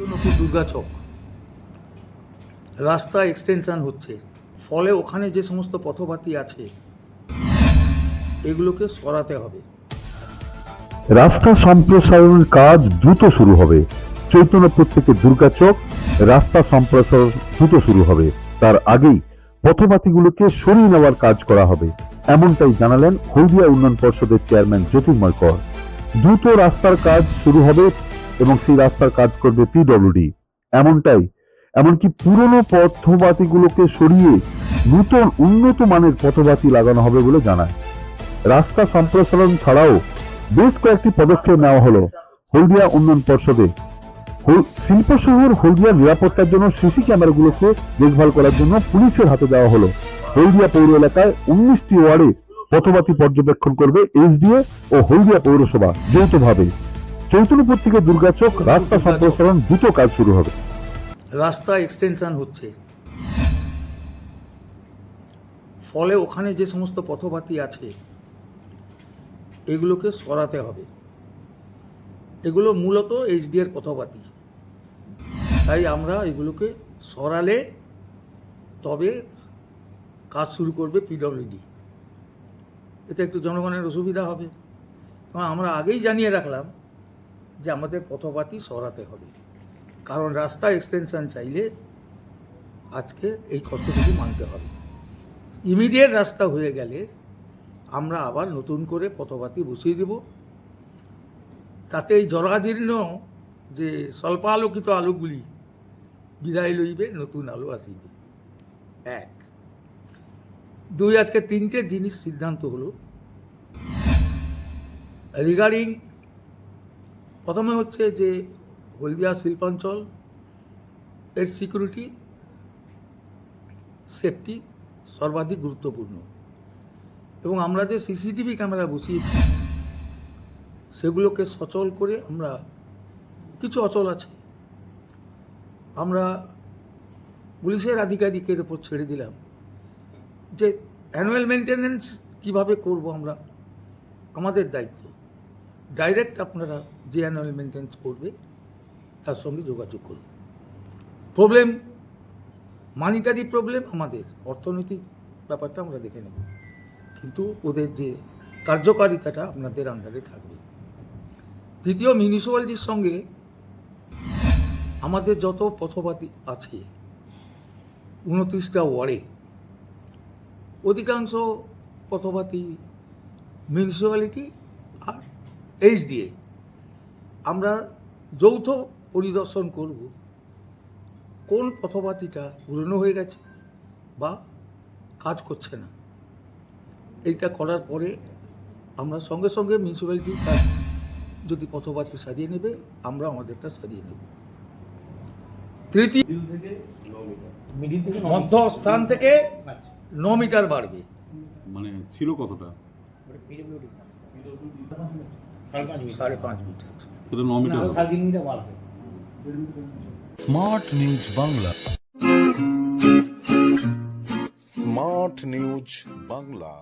নতুন দুর্গাচক রাস্তা এক্সটেনশন হচ্ছে। ফলে ওখানে যে সমস্ত পথবাতি আছে, এগুলোকে সরাতে হবে। রাস্তা সম্প্রসারণের কাজ দ্রুত শুরু হবে। চৈতন্যপুর থেকে দুর্গাচক, রাস্তা সম্প্রসারণ দ্রুত শুরু হবে। তার আগেই পথবাতিগুলোকে সরিয়ে নেওয়ার কাজ করা হবে। এমনটাই জানালেন হলদিয়া উন্নয়ন পর্ষদের চেয়ারম্যান জ্যোতির্ময় কর। দ্রুত রাস্তার কাজ শুরু হবে এবং সেই রাস্তার কাজ করবে পিডব্লিউডি এমনটাই, এমনকি পুরনো পথবাতিগুলোকে সরিয়ে নূতন উন্নত মানের পথবাতি লাগানো হবে বলে জানায়। রাস্তা সম্প্রসারণ ছাড়াও বেশ কয়েকটি পদক্ষেপ নেওয়া হলো হলদিয়া উন্নয়ন পর্ষদে। শিল্প শহর হলদিয়া নিরাপত্তার জন্য সিসি ক্যামেরাগুলোকে দেখভাল করার জন্য পুলিশের হাতে দেওয়া হলো। হলদিয়া পৌর এলাকায় উনিশটি ওয়ার্ডে পথবাতি পর্যবেক্ষণ করবে এসডিএ ও হলদিয়া পৌরসভা যৌথভাবে। চৈতন্যপুর থেকে দুর্গাচক রাস্তা সম্প্রসারণ দ্রুত কাজ শুরু হবে। রাস্তা এক্সটেনশন হচ্ছে। ফলে ওখানে যে সমস্ত পথপাতি আছে এগুলোকে সরাতে হবে। এগুলো মূলত এইচডি এর পথবাতি তাই আমরা এগুলোকে সরালে তবে কাজ শুরু করবে পিডব্লিউডি এতে একটু জনগণের অসুবিধা হবে। আমরা আগেই জানিয়ে রাখলাম যে আমাদের পথবাতি সরাতে হবে। কারণ রাস্তা এক্সটেনশন চাইলে আজকে এই কষ্টটুকু মানতে হবে। ইমিডিয়েট রাস্তা হয়ে গেলে আমরা আবার নতুন করে পথবাতি বসিয়ে দেব। তাতে এই জরাজীর্ণ যে স্বল্প আলোকিত আলোগুলি বিদায় লইবে, নতুন আলো আসিবে। এক। দুই, আজকে তিনটে জিনিস সিদ্ধান্ত হলো। রিগার্ডিং প্রথমে হচ্ছে যে হলদিয়া শিল্পাঞ্চল, এর সিকিউরিটি সেফটি সর্বাধিক গুরুত্বপূর্ণ। এবং আমরা যে সিসিটিভি ক্যামেরা বসিয়েছি, সেগুলোকে সচল করে আমরা কিছু অচল আছে। আমরা পুলিশের আধিকারিকের উপর ছেড়ে দিলাম যে অ্যানুয়াল মেনটেনেন্স কীভাবে করব আমরা, আমাদের দায়িত্ব। ডাইরেক্ট আপনারা যে অ্যানুয়াল মেনটেন্স করবে, তার সঙ্গে যোগাযোগ করুন। প্রবলেম মানিটারি প্রবলেম আমাদের, অর্থনৈতিক ব্যাপারটা আমরা দেখে নেব। কিন্তু ওদের যে কার্যকারিতাটা আপনাদের আন্ডারে থাকবে। দ্বিতীয় মিউনিসিপ্যালিটির সঙ্গে আমাদের যত পথপাতি আছে, উনত্রিশটা ওয়ার্ডে, অধিকাংশ পথপাতি মিউনিসিপ্যালিটি এইচডিএ আমরা যৌথ পরিদর্শন করব কোন পথবাতিটা পুরনো হয়ে গেছে বা কাজ করছে না। এইটা করার পরে আমরা সঙ্গে সঙ্গে মিউনিসিপ্যালিটি কাজ যদি পথবাতি সাজিয়ে নেবে আমরা আমাদেরটা সাজিয়ে নেব। তৃতীয় মধ্য স্থান থেকে ন মিটার বাড়বে। মানে ছিল কতটা? পিডব্লিউডি। সাড়ে পাঁচ মিটার সেটা ন metre smart news Bangla. Smart news Bangla.